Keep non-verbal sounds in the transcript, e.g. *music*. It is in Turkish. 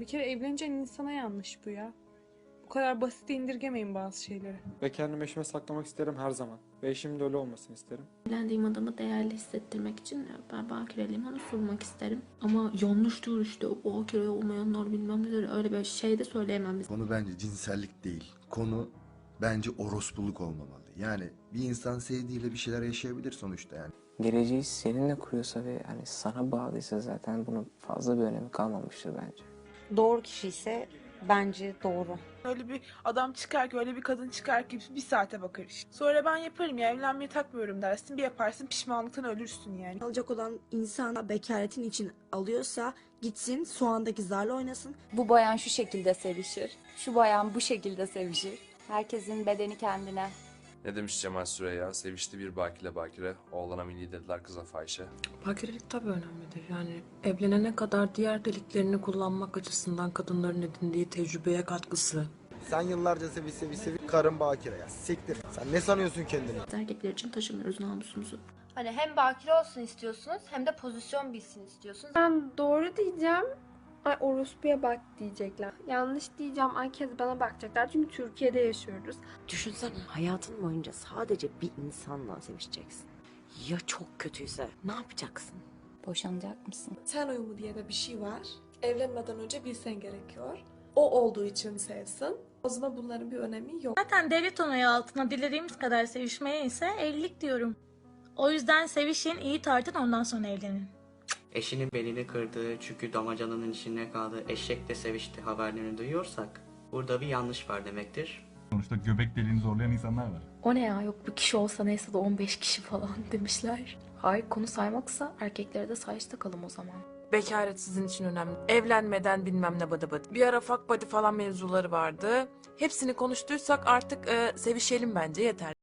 Bir kere evleneceğin insana yanlış bu ya. Bu kadar basit indirgemeyin bazı şeyleri. Ve kendimi eşime saklamak isterim her zaman. Ve eşimin de öyle olmasını isterim. Evlendiğim adamı değerli hissettirmek için ben bakireliğimi onu sunmak isterim. Ama yanlıştır işte o bakire olmayanlar bilmem neler öyle bir şey de söyleyemem biz. Konu bence cinsellik değil. Konu bence orospuluk olmamalı. Yani bir insan sevdiğiyle bir şeyler yaşayabilir sonuçta yani. Geleceği seninle kuruyorsa ve hani sana bağlıysa zaten bunun fazla bir önemi kalmamıştır bence. Doğru kişi ise bence doğru. Öyle bir adam çıkar ki öyle bir kadın çıkar ki bir saate bakar işte. Sonra ben yaparım ya evlenmeyi takmıyorum dersin bir yaparsın pişmanlıktan ölürsün yani. alacak olan insan bekaretin için alıyorsa gitsin soğandaki zarla oynasın. Bu bayan şu şekilde sevişir. Şu bayan bu şekilde sevişir. Herkesin bedeni kendine. Ne demiş Cemal Süreyya? Sevişti bir bakire bakire, oğlana mini dediler kıza fahişe. Bakirelik tabii önemlidir. Yani evlenene kadar diğer deliklerini kullanmak açısından kadınların edindiği tecrübeye katkısı. Sen yıllarca sevi sevi sevi karın bakire ya. Siktir. Sen ne sanıyorsun kendini? Erkekler için taşımıyoruz namusumuzu. Hani hem bakire olsun istiyorsunuz hem de pozisyon bilsin istiyorsunuz. Ben doğru diyeceğim. Ay orospuya bak diyecekler. Yanlış diyeceğim. Kez bana bakacaklar. Çünkü Türkiye'de yaşıyoruz. Düşünsene hayatın boyunca sadece bir insanla sevişeceksin. Ya çok kötüyse ne yapacaksın? Boşanacak mısın? Ten uyumu diye de bir şey var. Evlenmeden önce bilsen gerekiyor. O olduğu için sevsin. O zaman bunların bir önemi yok. Zaten devlet onayı altına dilediğimiz kadar sevişmeye ise evlilik diyorum. O yüzden sevişin, iyi tartın ondan sonra evlenin. Eşinin belini kırdığı, çünkü damacanının içine kaldığı eşek de sevişti haberlerini duyuyorsak burada bir yanlış var demektir. Sonuçta göbek deliğini zorlayan insanlar var. O ne ya yok bir kişi olsa neyse de 15 kişi falan *laughs* demişler. Hayır konu saymaksa erkeklere de sayış takalım o zaman. Bekaret sizin için önemli. Evlenmeden bilmem ne bıdı bıdı. Bir ara fuck body falan mevzuları vardı. Hepsini konuştuysak artık e, sevişelim bence yeter.